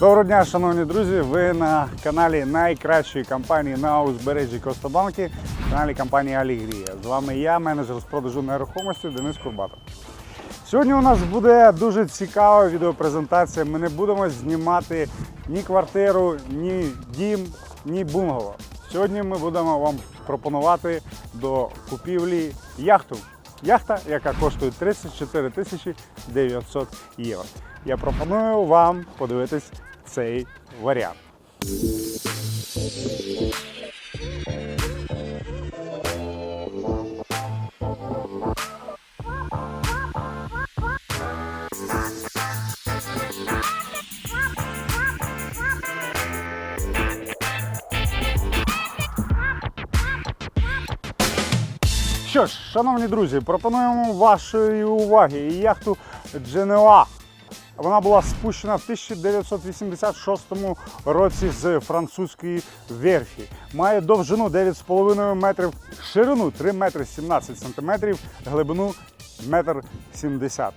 Доброго дня, шановні друзі! Ви на каналі найкращої компанії на узбережжі Костабанки, каналі компанії Алігрія. З вами я, менеджер з продажу нерухомості Денис Курбатов. Сьогодні у нас буде дуже цікава відеопрезентація. Ми не будемо знімати ні квартиру, ні дім, ні бунгало. Сьогодні ми будемо вам пропонувати до купівлі яхту. Яхта, яка коштує 34 тисячі 900 євро. Я пропоную вам подивитись цей варіант. Що ж, шановні друзі, пропонуємо вашої уваги яхту Дженуа. Вона була спущена в 1986 році з французької верфі. Має довжину 9,5 метрів, ширину 3 метри 17 сантиметрів, глибину 1,70 м.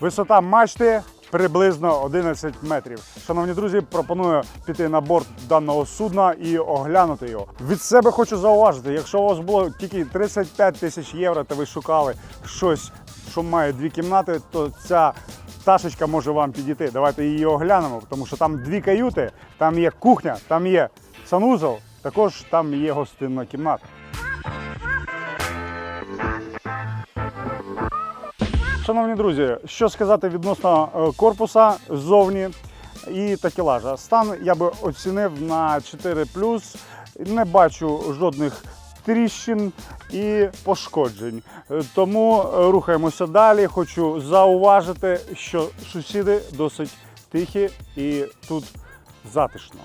Висота мачти приблизно 11 метрів. Шановні друзі, пропоную піти на борт даного судна і оглянути його. Від себе хочу зауважити, якщо у вас було тільки 35 тисяч євро, та ви шукали щось, що має дві кімнати, то ця пташечка може вам підійти. Давайте її оглянемо, тому що там дві каюти, там є кухня, там є санузел, також там є гостинна кімната. Шановні друзі, що сказати відносно е, корпуса ззовні і такелажа. Стан я би оцінив на 4 Не бачу жодних тріщин і пошкоджень. Е, Тому е, рухаємося далі. Хочу зауважити, що сусіди досить тихі і тут затишно.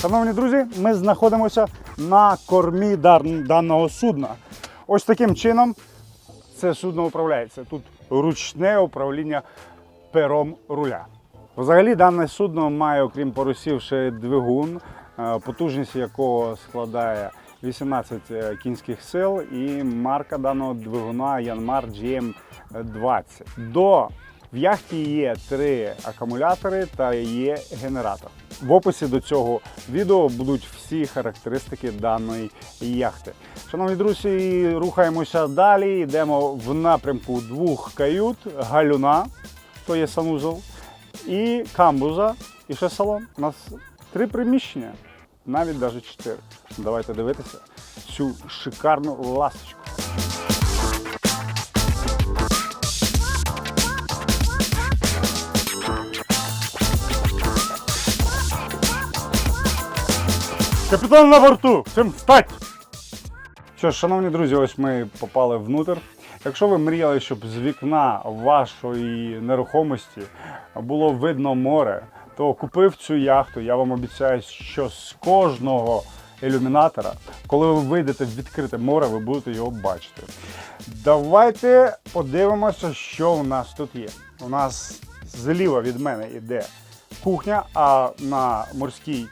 Шановні друзі, ми знаходимося на кормі даного судна. Ось таким чином це судно управляється. Тут ручне управління пером руля. Взагалі, дане судно має, окрім парусів, ще двигун, е, потужність якого складає 18 кінських сил, і марка даного двигуна Янмар GM20. До в яхті є три акумулятори та є генератор. В описі до цього відео будуть всі характеристики даної яхти. Шановні друзі, рухаємося далі. Йдемо в напрямку двох кают, галюна, то є санузел, і камбуза, і ще салон. У нас три приміщення, навіть навіть чотири. Давайте дивитися цю шикарну ласточку. Капітан на борту! Всім встать! Що ж, шановні друзі, ось ми попали внутрь. Якщо ви мріяли, щоб з вікна вашої нерухомості було видно море, то купив цю яхту. Я вам обіцяю, що з кожного ілюмінатора, коли ви вийдете в відкрите море, ви будете його бачити. Давайте подивимося, що у нас тут є. У нас зліва від мене йде кухня, а на морській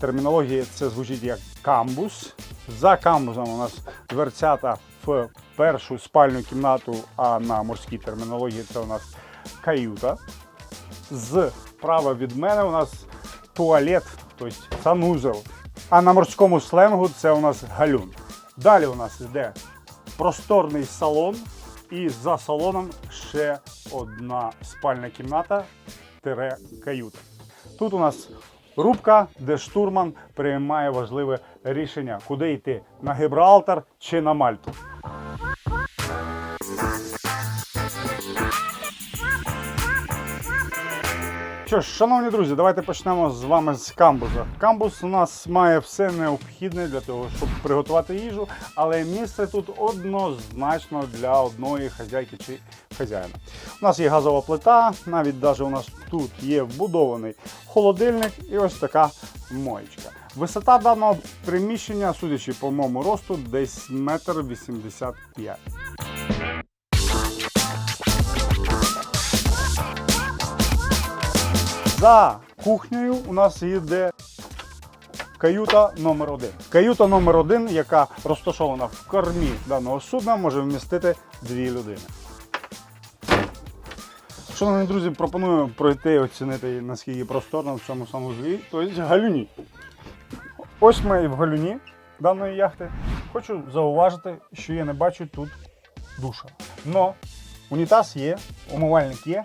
термінології це звучить як камбус. За камбузом у нас дверцята в першу спальну кімнату, а на морській термінології це у нас каюта. Зправа від мене у нас туалет, тобто санузел. А на морському сленгу це у нас галюн. Далі у нас йде просторний салон, і за салоном ще одна спальна кімната тире каюта. Тут у нас рубка, де штурман приймає важливе рішення, куди йти на Гібралтар чи на Мальту. Що ж, шановні друзі, давайте почнемо з вами з камбуза. Камбуз у нас має все необхідне для того, щоб приготувати їжу, але місце тут однозначно для одної хазяйки чи хазяїна. У нас є газова плита, навіть даже у нас тут є вбудований холодильник і ось така моєчка. Висота даного приміщення, судячи по моєму росту, десь метр вісімдесят п'ять. За кухнею у нас йде каюта номер 1 Каюта номер 1 яка розташована в кормі даного судна, може вмістити дві людини. Шановні друзі, пропоную пройти і оцінити наскільки просторно в цьому санузлі, тобто галюні. Ось ми і в галюні даної яхти. Хочу зауважити, що я не бачу тут душа. Но унітаз є, умивальник є,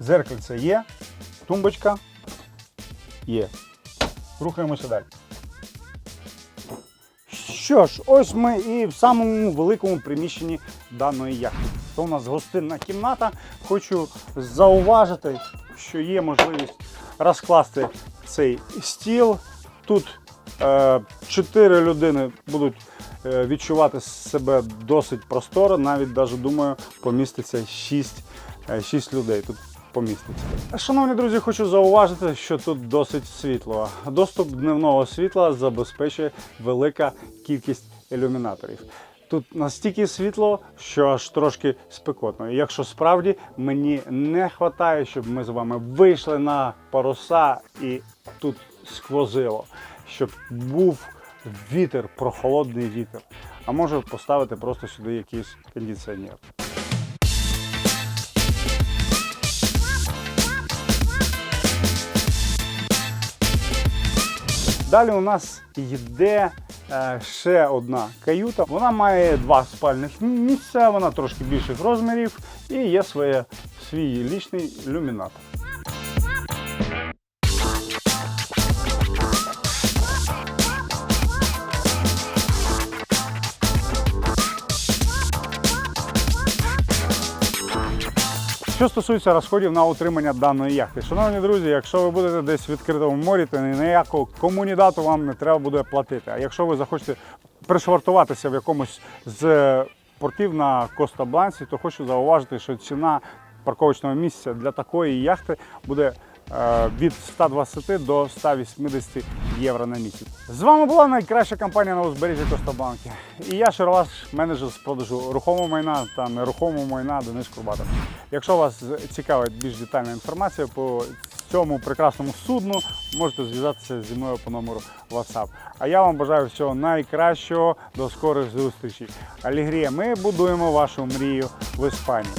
зеркальце є, тумбочка є. Рухаємося далі. Що ж, ось ми і в самому великому приміщенні даної яхти. Це у нас гостинна кімната. Хочу зауважити, що є можливість розкласти цей стіл. Тут е, людини будуть е, відчувати себе досить просторо. Навіть навіть, думаю, поміститься 6, 6 людей. Тут поміститься. Шановні друзі, хочу зауважити, що тут досить світло. Доступ дневного світла забезпечує велика кількість ілюмінаторів. Тут настільки світло, що аж трошки спекотно. Якщо справді мені не вистачає, щоб ми з вами вийшли на паруса і тут сквозило, щоб був вітер, прохолодний вітер. А може поставити просто сюди якийсь кондиціонер. Далі у нас йде е, ще одна каюта. Вона має два спальних місця, вона трошки більших розмірів і є своє, свій лічний ілюмінатор. Що стосується розходів на утримання даної яхти, шановні друзі, якщо ви будете десь в відкритому морі, то ніякого комунідату вам не треба буде платити. А якщо ви захочете пришвартуватися в якомусь з портів на Коста Бланці, то хочу зауважити, що ціна парковочного місця для такої яхти буде е, від 120 до 180 євро на місяць. З вами була найкраща компанія на узбережжі Костабанки. І я Шароваш, менеджер з продажу рухомого майна та нерухомого майна Денис Курбатов. Якщо вас цікавить більш детальна інформація по цьому прекрасному судну, можете зв'язатися зі мною по номеру WhatsApp. А я вам бажаю всього найкращого, до скорих зустрічей. Алігрія, ми будуємо вашу мрію в Іспанії.